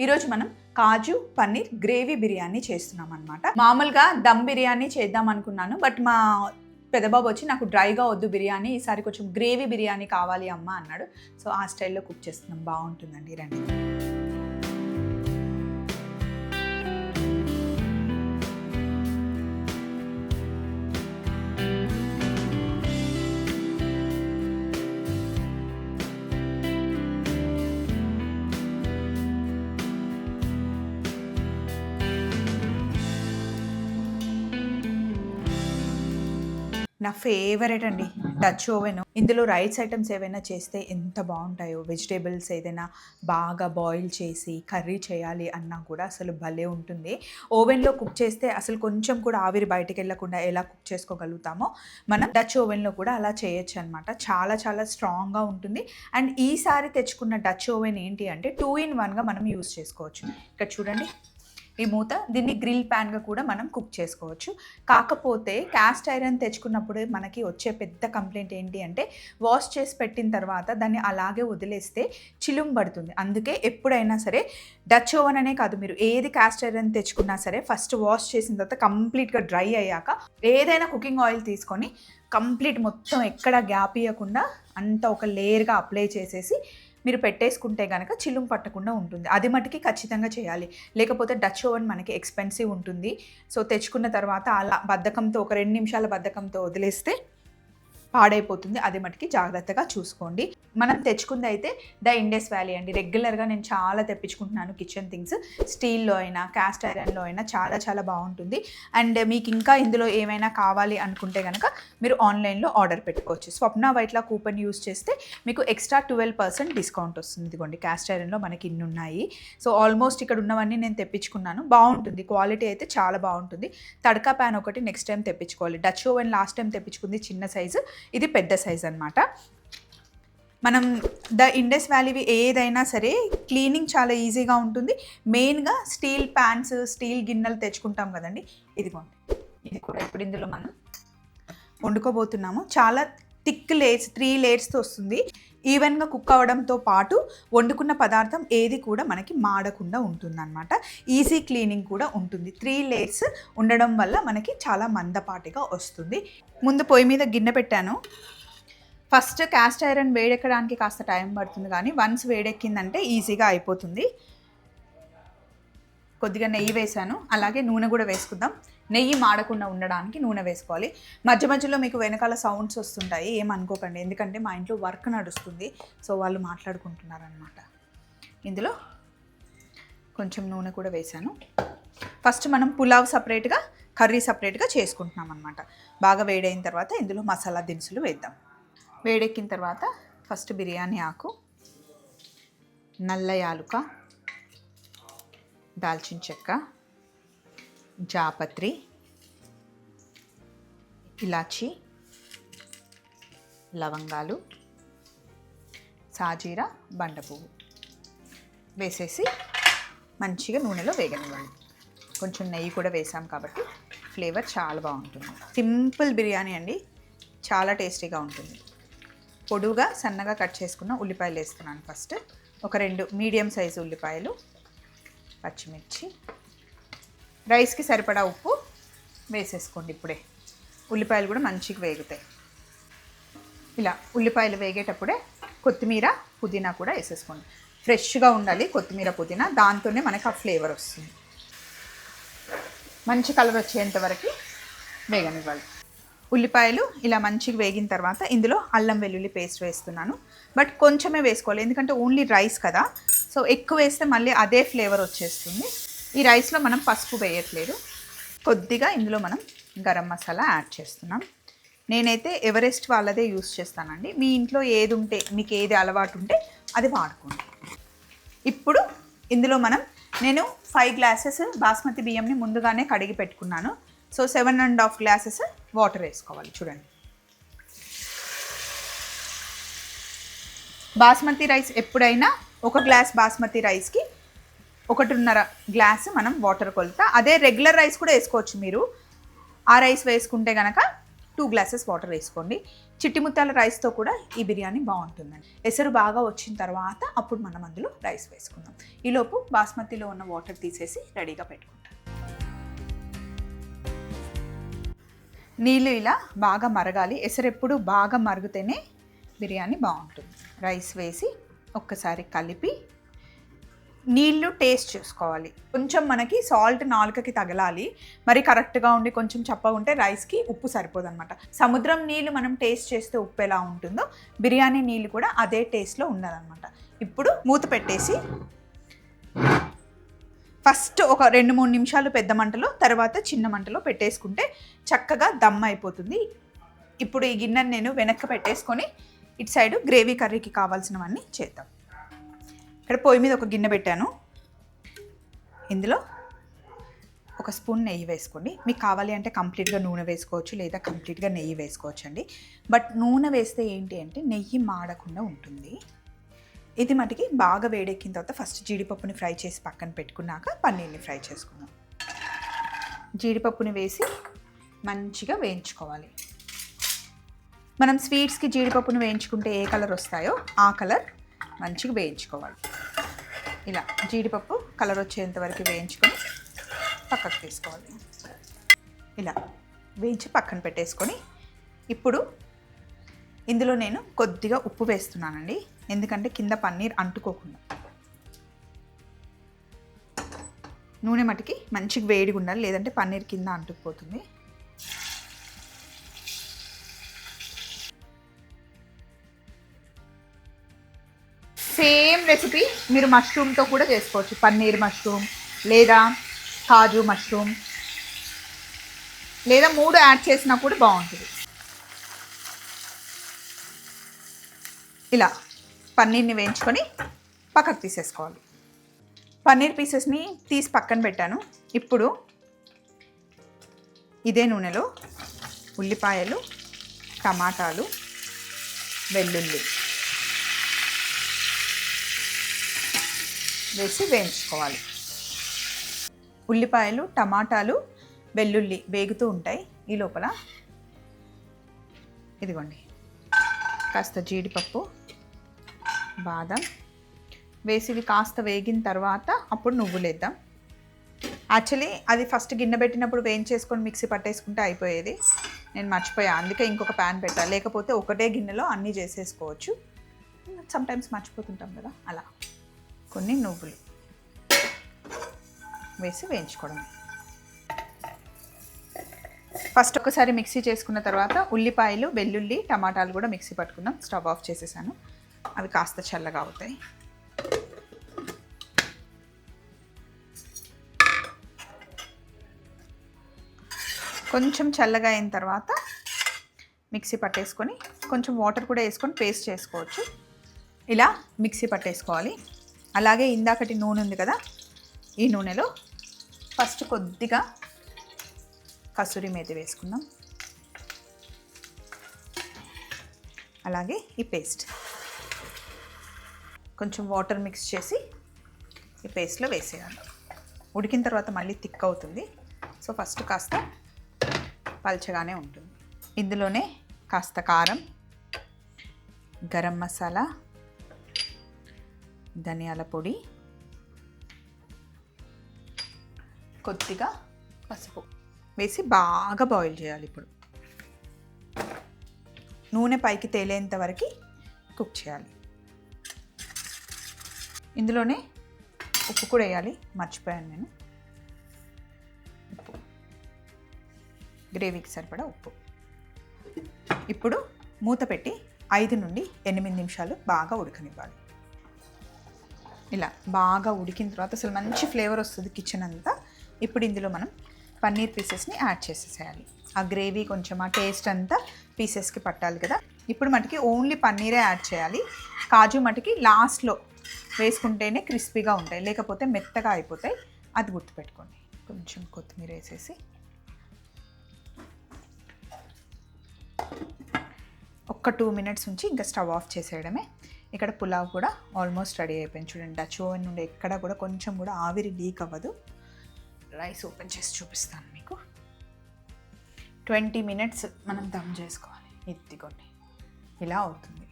ఈరోజు మనం కాజు పన్నీర్ గ్రేవీ బిర్యానీ చేస్తున్నాం అనమాట మామూలుగా దమ్ బిర్యానీ చేద్దాం అనుకున్నాను బట్ మా పెద్దబాబు వచ్చి నాకు డ్రైగా వద్దు బిర్యానీ ఈసారి కొంచెం గ్రేవీ బిర్యానీ కావాలి అమ్మ అన్నాడు. సో ఆ స్టైల్లో కుక్ చేస్తున్నాం బాగుంటుందండి రండి. నా ఫేవరెట్ అండి టచ్ ఓవెన్ ఇందులో రైస్ ఐటమ్స్ ఏవైనా చేస్తే ఎంత బాగుంటాయో వెజిటేబుల్స్ ఏదైనా బాగా బాయిల్ చేసి కర్రీ చేయాలి అన్నా కూడా అసలు భలే ఉంటుంది. ఓవెన్లో కుక్ చేస్తే అసలు కొంచెం కూడా ఆవిరి బయటకు వెళ్ళకుండా ఎలా కుక్ చేసుకోగలుగుతామో మనం డచ్ ఓవెన్లో కూడా అలా చేయొచ్చు అనమాట చాలా చాలా స్ట్రాంగ్గా ఉంటుంది. అండ్ ఈసారి తెచ్చుకున్న డచ్ ఓవెన్ ఏంటి అంటే టూ ఇన్ వన్గా మనం యూస్ చేసుకోవచ్చు. ఇక్కడ చూడండి. ఈ మూత దీన్ని గ్రిల్ ప్యాన్గా కూడా మనం కుక్ చేసుకోవచ్చు. కాకపోతే క్యాస్ట్ ఐరన్ తెచ్చుకున్నప్పుడు మనకి వచ్చే పెద్ద కంప్లైంట్ ఏంటి అంటే వాష్ చేసి పెట్టిన తర్వాత దాన్ని అలాగే వదిలేస్తే చిలుం పడుతుంది. అందుకే ఎప్పుడైనా సరే డచ్ ఓవెన్ అనే కాదు మీరు ఏది క్యాస్ట్ ఐరన్ తెచ్చుకున్నా సరే ఫస్ట్ వాష్ చేసిన తర్వాత కంప్లీట్గా డ్రై అయ్యాక ఏదైనా కుకింగ్ ఆయిల్ తీసుకొని కంప్లీట్ మొత్తం ఎక్కడ గ్యాప్ ఇవ్వకుండా అంతా ఒక లేయర్గా అప్లై చేసేసి మీరు పెట్టేసుకుంటే కనుక చిలుం పట్టకుండా ఉంటుంది. అది మటుకి ఖచ్చితంగా చేయాలి. లేకపోతే డచ్ ఓవెన్ మనకి ఎక్స్పెన్సివ్ ఉంటుంది. సో తెచ్చుకున్న తర్వాత అలా బద్ధకంతో ఒక రెండు నిమిషాల బద్ధకంతో వదిలేస్తే పాడైపోతుంది. అది మటుకి జాగ్రత్తగా చూసుకోండి. మనం తెచ్చుకుంది అయితే ద ఇండస్ వ్యాలీ అండి. రెగ్యులర్గా నేను చాలా తెప్పించుకుంటున్నాను కిచెన్ థింగ్స్. స్టీల్లో అయినా క్యాస్ట్ ఐరన్లో అయినా చాలా చాలా బాగుంటుంది. అండ్ మీకు ఇంకా ఇందులో ఏమైనా కావాలి అనుకుంటే కనుక మీరు ఆన్లైన్లో ఆర్డర్ పెట్టుకోవచ్చు. స్వప్న వైట్లా కూపన్ యూస్ చేస్తే మీకు ఎక్స్ట్రా ట్వెల్వ్ పర్సెంట్ డిస్కౌంట్ వస్తుంది. ఇదిగోండి క్యాస్ట్ ఐరన్లో మనకి ఇన్ని ఉన్నాయి. సో ఆల్మోస్ట్ ఇక్కడ ఉన్నవన్నీ నేను తెప్పించుకున్నాను. బాగుంటుంది. క్వాలిటీ అయితే చాలా బాగుంటుంది. తడకా ప్యాన్ ఒకటి నెక్స్ట్ టైం తెప్పించుకోవాలి. డచ్ ఓవెన్ లాస్ట్ టైం తెప్పించుకుంది చిన్న సైజు. ఇది పెద్ద సైజ్ అనమాట మనం ద ఇండస్ వ్యాలీవి ఏదైనా సరే క్లీనింగ్ చాలా ఈజీగా ఉంటుంది. మెయిన్గా స్టీల్ ప్యాన్స్ స్టీల్ గిన్నెలు తెచ్చుకుంటాం కదండి. ఇదిగోండి. ఇది కూడా ఇప్పుడు ఇందులో మనం వండుకోబోతున్నాము. చాలా థిక్ లేయర్స్ త్రీ లేయర్స్తో వస్తుంది. ఈవెన్గా కుక్ అవ్వడంతో పాటు వండుకున్న పదార్థం ఏది కూడా మనకి మాడకుండా ఉంటుందన్నమాట. ఈజీ క్లీనింగ్ కూడా ఉంటుంది. త్రీ లేయర్స్ ఉండడం వల్ల మనకి చాలా మందపాటిగా వస్తుంది. ముందు పొయ్యి మీద గిన్నె పెట్టాను. ఫస్ట్ క్యాస్ట్ ఐరన్ వేడెక్కడానికి కాస్త టైం పడుతుంది కానీ వన్స్ వేడెక్కిందంటే ఈజీగా అయిపోతుంది. కొద్దిగా నెయ్యి వేసాను అలాగే నూనె కూడా వేసుకుందాం. నెయ్యి మాడకుండా ఉండడానికి నూనె వేసుకోవాలి. మధ్య మధ్యలో మీకు వెనకాల సౌండ్స్ వస్తుంటాయి. ఏమనుకోకండి ఎందుకంటే మా ఇంట్లో వర్క్ నడుస్తుంది. సో వాళ్ళు మాట్లాడుకుంటున్నారనమాట ఇందులో కొంచెం నూనె కూడా వేసాను ఫస్ట్ మనం పులావ్ సపరేట్గా కర్రీ సపరేట్గా చేసుకుంటున్నాం అనమాట బాగా వేడైన తర్వాత ఇందులో మసాలా దినుసులు వేద్దాం. వేడెక్కిన తర్వాత ఫస్ట్ బిర్యానీ ఆకు నల్ల యాలుక దాల్చిన చెక్క జాపత్రి ఇలాచి లవంగాలు సాజీర బండ పువ్వు వేసేసి మంచిగా నూనెలో వేగనివ్వండి. కొంచెం నెయ్యి కూడా వేసాం కాబట్టి ఫ్లేవర్ చాలా బాగుంటుంది. సింపుల్ బిర్యానీ అండి. చాలా టేస్టీగా ఉంటుంది. పొడుగా సన్నగా కట్ చేసుకున్న ఉల్లిపాయలు వేసుకున్నాను ఫస్ట్. ఒక రెండు మీడియం సైజు ఉల్లిపాయలు పచ్చిమిర్చి. రైస్కి సరిపడా ఉప్పు వేసేసుకోండి ఇప్పుడే. ఉల్లిపాయలు కూడా మంచిగా వేగుతాయి. ఇలా ఉల్లిపాయలు వేగేటప్పుడే కొత్తిమీర పుదీనా కూడా వేసేసుకోండి. ఫ్రెష్గా ఉండాలి కొత్తిమీర పుదీనా. దాంతోనే మనకి ఆ ఫ్లేవర్ వస్తుంది. మంచి కలర్ వచ్చేంత వరకు వేగనివ్వాలి. ఉల్లిపాయలు ఇలా మంచిగా వేగిన తర్వాత ఇందులో అల్లం వెల్లుల్లి పేస్ట్ వేస్తున్నాను. బట్ కొంచెమే వేసుకోవాలి. ఎందుకంటే ఓన్లీ రైస్ కదా. సో ఎక్కువ వేస్తే మళ్ళీ అదే ఫ్లేవర్ వచ్చేస్తుంది. ఈ రైస్లో మనం పసుపు వేయట్లేదు. కొద్దిగా ఇందులో మనం గరం మసాలా యాడ్ చేస్తున్నాం. నేనైతే ఎవరెస్ట్ వాళ్ళదే యూస్ చేస్తానండి. మీ ఇంట్లో ఏది ఉంటే మీకు ఏది అలవాటు ఉంటే అది వాడుకోండి. ఇప్పుడు ఇందులో మనం నేను ఫైవ్ గ్లాసెస్ బాస్మతి బియ్యంని ముందుగానే కడిగి పెట్టుకున్నాను. So seven and half glasses water వేసుకోవాలి. చూడండి. బాస్మతి రైస్ ఎప్పుడైనా ఒక గ్లాస్ బాస్మతి రైస్కి ఒకటిన్నర గ్లాస్ మనం వాటర్ కొలుతా. అదే రెగ్యులర్ రైస్ కూడా వేసుకోవచ్చు మీరు. ఆ రైస్ వేసుకుంటే కనుక టూ గ్లాసెస్ వాటర్ వేసుకోండి. చిట్టి ముత్యాల రైస్తో కూడా ఈ బిర్యానీ బాగుంటుందండి. ఎసరు బాగా వచ్చిన తర్వాత అప్పుడు మనం అందులో రైస్ వేసుకుందాం. ఈలోపు బాస్మతిలో ఉన్న వాటర్ తీసేసి రెడీగా పెట్టుకుంటాం. నీళ్ళు ఇలా బాగా మరగాలి. ఎసరు ఎప్పుడు బాగా మరుగుతేనే బిర్యానీ బాగుంటుంది. రైస్ వేసి ఒక్కసారి కలిపి నీళ్ళు టేస్ట్ చేసుకోవాలి. కొంచెం మనకి సాల్ట్ నాలుకకి తగలాలి. మరి కరెక్ట్గా ఉండి కొంచెం చప్పగా ఉంటే రైస్కి ఉప్పు సరిపోదన్నమాట. సముద్రం నీళ్ళు మనం టేస్ట్ చేస్తే ఉప్పు ఎలా ఉంటుందో బిర్యానీ నీళ్ళు కూడా అదే టేస్ట్లో ఉన్నదన్నమాట. ఇప్పుడు మూత పెట్టేసి ఫస్ట్ ఒక రెండు మూడు నిమిషాలు పెద్ద మంటలో తర్వాత చిన్న మంటలో పెట్టేసుకుంటే చక్కగా దమ్ అయిపోతుంది. ఇప్పుడు ఈ గిన్నెను నేను వెనక్కి పెట్టేసుకొని ఇటు సైడ్ గ్రేవీ కర్రీకి కావాల్సినవన్నీ చేద్దాం. ఇక్కడ పొయ్యి మీద ఒక గిన్నె పెట్టాను. ఇందులో ఒక స్పూన్ నెయ్యి వేసుకోండి. మీకు కావాలి అంటే కంప్లీట్గా నూనె వేసుకోవచ్చు లేదా కంప్లీట్గా నెయ్యి వేసుకోవచ్చు అండి బట్ నూనె వేస్తే ఏంటి అంటే నెయ్యి మాడకుండా ఉంటుంది. ఇది మటుకి బాగా వేడెక్కిన తర్వాత ఫస్ట్ జీడిపప్పుని ఫ్రై చేసి పక్కన పెట్టుకున్నాక పన్నీర్ని ఫ్రై చేసుకుందాం. జీడిపప్పుని వేసి మంచిగా వేయించుకోవాలి. మనం స్వీట్స్కి జీడిపప్పును వేయించుకుంటే ఏ కలర్ వస్తాయో ఆ కలర్ మంచిగా వేయించుకోవాలి. ఇలా జీడిపప్పు కలర్ వచ్చేంత వరకు వేయించుకొని పక్కకు తీసుకోవాలి. ఇలా వేయించి పక్కన పెట్టేసుకొని ఇప్పుడు ఇందులో నేను కొద్దిగా ఉప్పు వేస్తున్నానండి. ఎందుకంటే కింద పన్నీర్ అంటుకోకుండా. నూనె మటుకి మంచిగా వేడిగా ఉండాలి లేదంటే పన్నీర్ కింద అంటుకుపోతుంది. సేమ్ రెసిపీ మీరు మష్రూమ్తో కూడా చేసుకోవచ్చు. పన్నీర్ మష్రూమ్ లేదా కాజు మష్రూమ్ లేదా మూడు యాడ్ చేసినా కూడా బాగుంటుంది. ఇలా పన్నీర్ని వేయించుకొని పక్కకు తీసేసుకోవాలి. పన్నీర్ పీసెస్ని తీసి పక్కన పెట్టాను. ఇప్పుడు ఇదే నూనెలో ఉల్లిపాయలు టమాటాలు వెల్లుల్లి వేసి వేయించుకోవాలి. ఉల్లిపాయలు టమాటాలు వెల్లుల్లి వేగుతూ ఉంటాయి ఈ లోపల. ఇదిగోండి. కాస్త జీడిపప్పు బాదం. వేసివి కాస్త వేగిన తర్వాత అప్పుడు నువ్వులు వేద్దాం యాక్చువల్లీ అది ఫస్ట్ గిన్నె పెట్టినప్పుడు వేయించేసుకొని మిక్సీ పట్టేసుకుంటే అయిపోయేది. నేను మర్చిపోయా. అందుకే ఇంకొక ప్యాన్ పెట్టాలి లేకపోతే ఒకటే గిన్నెలో అన్నీ చేసేసుకోవచ్చు. సమ్టైమ్స్ మర్చిపోతుంటాం కదా. అలా. కొన్ని నువ్వులు వేసి వేయించుకోవడం ఫస్ట్ ఒకసారి మిక్సీ చేసుకున్న తర్వాత ఉల్లిపాయలు వెల్లుల్లి టమాటాలు కూడా మిక్సీ పట్టుకున్నాం స్టవ్ ఆఫ్ చేసేసాను. అవి కాస్త చల్లగా అవుతాయి. కొంచెం చల్లగా అయిన తర్వాత మిక్సీ పట్టేసుకొని కొంచెం వాటర్ కూడా వేసుకొని పేస్ట్ చేసుకోవచ్చు. ఇలా మిక్సీ పట్టేసుకోవాలి. అలాగే ఇందాకటి నూనె ఉంది కదా? ఈ నూనెలో ఫస్ట్ కొద్దిగా కసూరి మేతి వేసుకుందాం. అలాగే ఈ పేస్ట్. కొంచెం వాటర్ మిక్స్ చేసి ఈ పేస్ట్లో వేసేయాలి. ఉడికిన తర్వాత మళ్ళీ థిక్ అవుతుంది. సో ఫస్ట్ కాస్త పలచగానే ఉంటుంది. ఇందులోనే కాస్త కారం గరం మసాలా ధనియాల పొడి కొద్దిగా పసుపు. వేసి బాగా బాయిల్ చేయాలి ఇప్పుడు. నూనె పైకి తేలేంత వరకు కుక్ చేయాలి. ఇందులోనే ఉప్పు కూడా వేయాలి మర్చిపోయాను నేను. ఉప్పు. గ్రేవీకి సరిపడా ఉప్పు. ఇప్పుడు మూత పెట్టి ఐదు నుండి ఎనిమిది నిమిషాలు బాగా ఉడకనివ్వాలి. ఇలా బాగా ఉడికిన తర్వాత అసలు మంచి ఫ్లేవర్ వస్తుంది కిచెన్ అంతా. ఇప్పుడు ఇందులో మనం పన్నీర్ పీసెస్ని యాడ్ చేసేసేయాలి. ఆ గ్రేవీ కొంచెం ఆ టేస్ట్ అంతా పీసెస్కి పట్టాలి కదా. ఇప్పుడు మటుకి ఓన్లీ పన్నీరే యాడ్ చేయాలి. కాజు మటుకి లాస్ట్లో వేసుకుంటేనే క్రిస్పీగా ఉంటాయి. లేకపోతే మెత్తగా అయిపోతాయి. అది గుర్తుపెట్టుకోండి. కొంచెం కొత్తిమీర వేసేసి. ఒక్క టూ మినిట్స్ ఉంచి ఇంకా స్టవ్ ఆఫ్ చేసేయడమే. ఇక్కడ పులావ్ కూడా ఆల్మోస్ట్ రెడీ అయిపోయింది. చూడండి డచ్ ఓవెన్ నుండి ఎక్కడ కూడా కొంచెం కూడా ఆవిరి లీక్ అవ్వదు. రైస్ ఓపెన్ చేసి చూపిస్తాను మీకు. ట్వంటీ మినిట్స్ మనం దమ్ చేసుకోవాలి. ఎత్తికొని ఇలా అవుతుంది.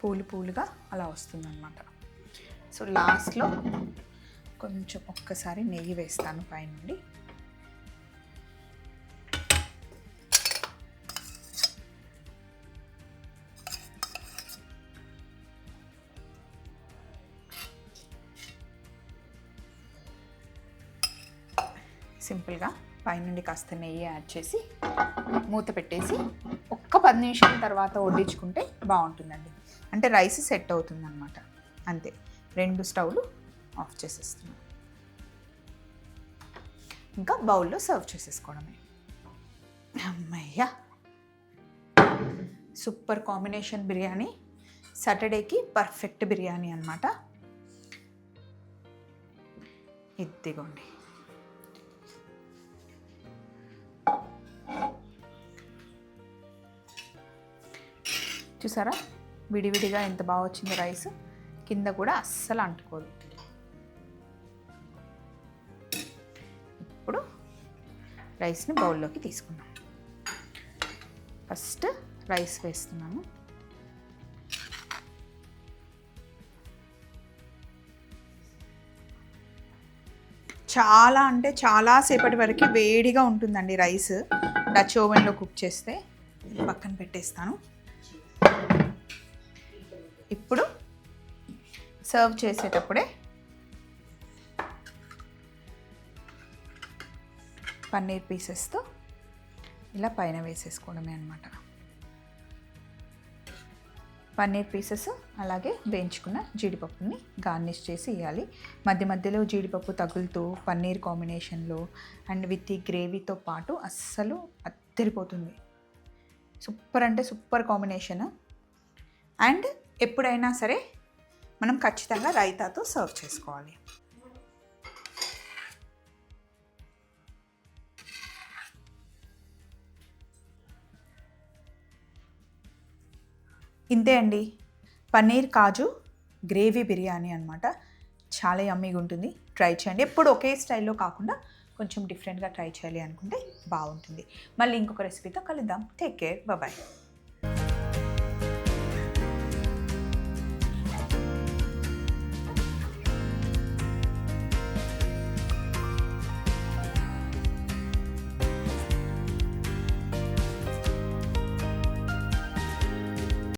పూలు పూలుగా అలా వస్తుందన్నమాట. సో లాస్ట్లో కొంచెం ఒక్కసారి నెయ్యి వేస్తాను పైనుండి. సింపుల్గా పైనుండి కాస్త నెయ్యి యాడ్ చేసి మూత పెట్టేసి ఒక్క పది నిమిషాల తర్వాత వడ్డించుకుంటే బాగుంటుందండి. అంటే రైస్ సెట్ అవుతుంది అనమాట అంతే. రెండు స్టవ్లు ఆఫ్ చేసేస్తున్నాం. ఇంకా బౌల్లో సర్వ్ చేసేసుకోవడమే. అమ్మయ్యా! Super combination biryani. సాటర్డేకి perfect biryani అనమాట ఇదిగోండి. చూసారా? విడివిడిగా ఎంత బాగా వచ్చిందో రైస్. కింద కూడా అస్సలు అంటుకోదు. ఇప్పుడు రైస్ని బౌల్లోకి తీసుకున్నాం ఫస్ట్ రైస్ వేస్తున్నాము. చాలా అంటే చాలా సేపటి వరకు వేడిగా ఉంటుందండి రైస్. డచ్ ఓవెన్లో కుక్ చేస్తే పక్కన పెట్టేస్తాను. ఇప్పుడు సర్వ్ చేసేటప్పుడే పన్నీర్ పీసెస్తో ఇలా పైన వేసేసుకోవడమే అనమాట పన్నీర్ పీసెస్ అలాగే వేయించుకున్న జీడిపప్పుని గార్నిష్ చేసి ఇవ్వాలి మధ్య మధ్యలో జీడిపప్పు తగులుతూ పన్నీర్ కాంబినేషన్లో అండ్ విత్ ఈ గ్రేవీతో పాటు అస్సలు అద్దరిపోతుంది. సూపర్ అంటే సూపర్ కాంబినేషన్. అండ్ ఎప్పుడైనా సరే మనం ఖచ్చితంగా రైతాతో సర్వ్ చేసుకోవాలి. ఇంతే అండి. పన్నీర్ కాజు గ్రేవీ బిర్యానీ అనమాట చాలా యమ్మీగా ఉంటుంది. ట్రై చేయండి. ఎప్పుడు ఒకే స్టైల్లో కాకుండా కొంచెం డిఫరెంట్గా ట్రై చేయాలి అనుకుంటే బాగుంటుంది. మళ్ళీ ఇంకొక రెసిపీతో కలుద్దాం. Take care bye